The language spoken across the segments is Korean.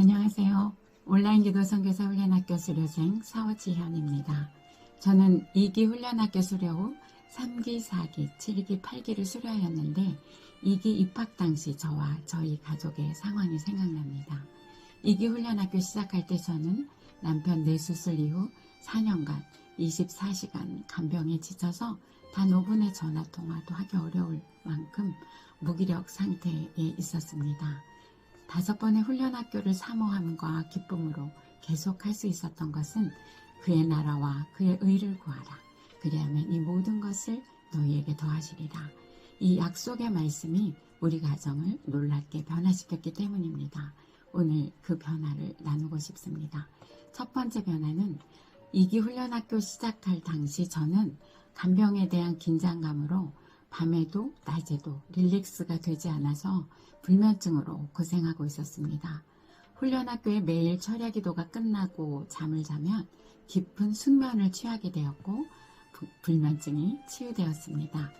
안녕하세요. 온라인 기도 선교사 훈련학교 수료생 사워지현입니다. 저는 2기 훈련학교 수료 후 3기, 4기, 7기, 8기를 수료하였는데 2기 입학 당시 저와 저희 가족의 상황이 생각납니다. 2기 훈련학교 시작할 때 저는 남편 뇌수술 이후 4년간 24시간 간병에 지쳐서 단 5분의 전화 통화도 하기 어려울 만큼 무기력 상태에 있었습니다. 다섯 번의 훈련 학교를 사모함과 기쁨으로 계속할 수 있었던 것은 그의 나라와 그의 의를 구하라. 그리하면 이 모든 것을 너희에게 더하시리라. 이 약속의 말씀이 우리 가정을 놀랍게 변화시켰기 때문입니다. 오늘 그 변화를 나누고 싶습니다. 첫 번째 변화는 이기 훈련학교 시작할 당시 저는 간병에 대한 긴장감으로 밤에도 낮에도 릴렉스가 되지 않아서 불면증으로 고생하고 있었습니다. 훈련학교에 매일 철야 기도가 끝나고 잠을 자면 깊은 숙면을 취하게 되었고 부- 불면증이 치유되었습니다.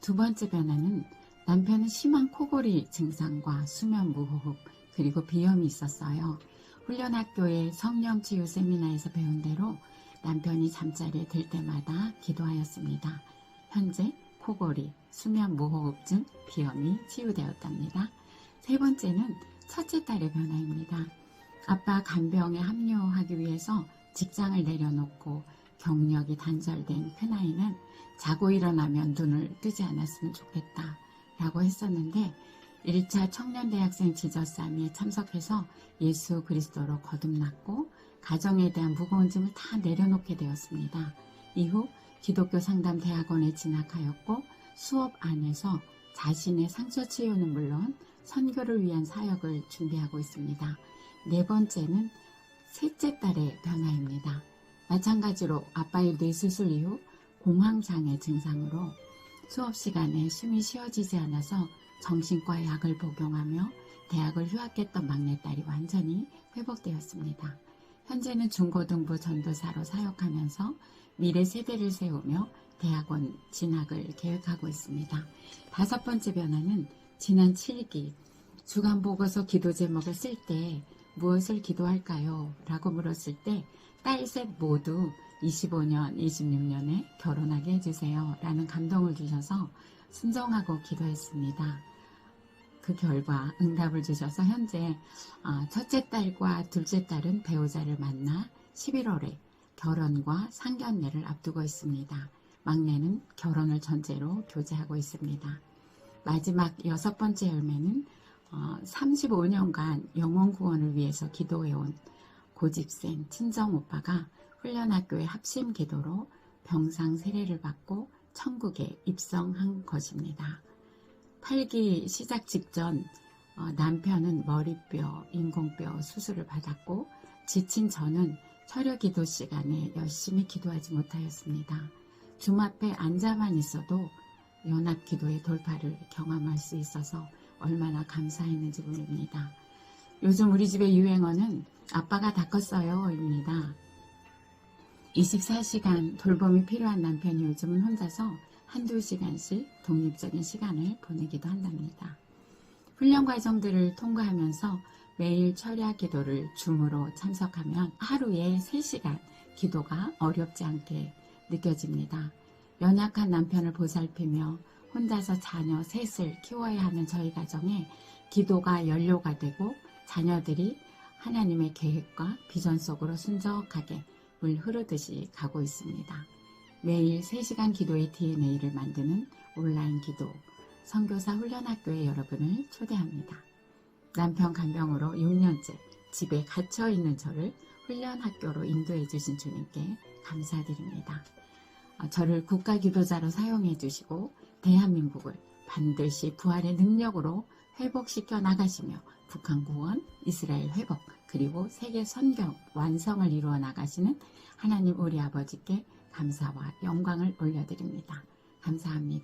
두 번째 변화는 남편은 심한 코골이 증상과 수면 무호흡 그리고 비염이 있었어요. 훈련학교의 성령치유 세미나에서 배운 대로 남편이 잠자리에 들 때마다 기도하였습니다. 현재 코골이, 수면 무호흡증, 비염이 치유되었답니다. 세 번째는 첫째 딸의 변화입니다. 아빠 간병에 합류하기 위해서 직장을 내려놓고 경력이 단절된 큰아이는 자고 일어나면 눈을 뜨지 않았으면 좋겠다 라고 했었는데 1차 청년대학생 지저싸미에 참석해서 예수 그리스도로 거듭났고 가정에 대한 무거운 짐을 다 내려놓게 되었습니다. 이후 기독교 상담 대학원에 진학하였고 수업 안에서 자신의 상처 치유는 물론 선교를 위한 사역을 준비하고 있습니다. 네 번째는 셋째 딸의 변화입니다. 마찬가지로 아빠의 뇌수술 이후 공황장애 증상으로 수업 시간에 숨이 쉬어지지 않아서 정신과 약을 복용하며 대학을 휴학했던 막내딸이 완전히 회복되었습니다. 현재는 중고등부 전도사로 사역하면서 미래 세대를 세우며 대학원 진학을 계획하고 있습니다. 다섯 번째 변화는 지난 7기 주간 보고서 기도 제목을 쓸 때 무엇을 기도할까요? 라고 물었을 때 딸 셋 모두 25년, 26년에 결혼하게 해주세요. 라는 감동을 주셔서 순정하고 기도했습니다. 그 결과 응답을 주셔서 현재 아, 첫째 딸과 둘째 딸은 배우자를 만나 11월에 결혼과 상견례를 앞두고 있습니다. 막내는 결혼을 전제로 교제하고 있습니다. 마지막 여섯 번째 열매는 35년간 영혼 구원을 위해서 기도해온 고집생 친정 오빠가 훈련학교의 합심 기도로 병상 세례를 받고 천국에 입성한 것입니다. 8기 시작 직전 어, 남편은 머리뼈, 인공뼈 수술을 받았고 지친 저는 철여 기도 시간에 열심히 기도하지 못하였습니다. 줌 앞에 앉아만 있어도 연합 기도의 돌파를 경험할 수 있어서 얼마나 감사했는지 모릅니다. 요즘 우리 집의 유행어는 아빠가 다 컸어요 입니다. 24시간 돌봄이 필요한 남편이 요즘은 혼자서 한두 시간씩 독립적인 시간을 보내기도 한답니다. 훈련 과정들을 통과하면서 매일 철야 기도를 줌으로 참석하면 하루에 3시간 기도가 어렵지 않게 느껴집니다. 연약한 남편을 보살피며 혼자서 자녀 셋을 키워야 하는 저희 가정에 기도가 연료가 되고 자녀들이 하나님의 계획과 비전 속으로 순적하게 물 흐르듯이 가고 있습니다. 매일 3시간 기도의 DNA를 만드는 온라인 기도 선교사 훈련학교에 여러분을 초대합니다. 남편 간병으로 6년째 집에 갇혀 있는 저를 훈련학교로 인도해 주신 주님께 감사드립니다. 어, 저를 국가기도자로 사용해 주시고 대한민국을 반드시 부활의 능력으로 회복시켜 나가시며 북한 구원, 이스라엘 회복, 그리고 세계 선경 완성을 이루어 나가시는 하나님 우리 아버지께 감사와 영광을 올려드립니다. 감사합니다.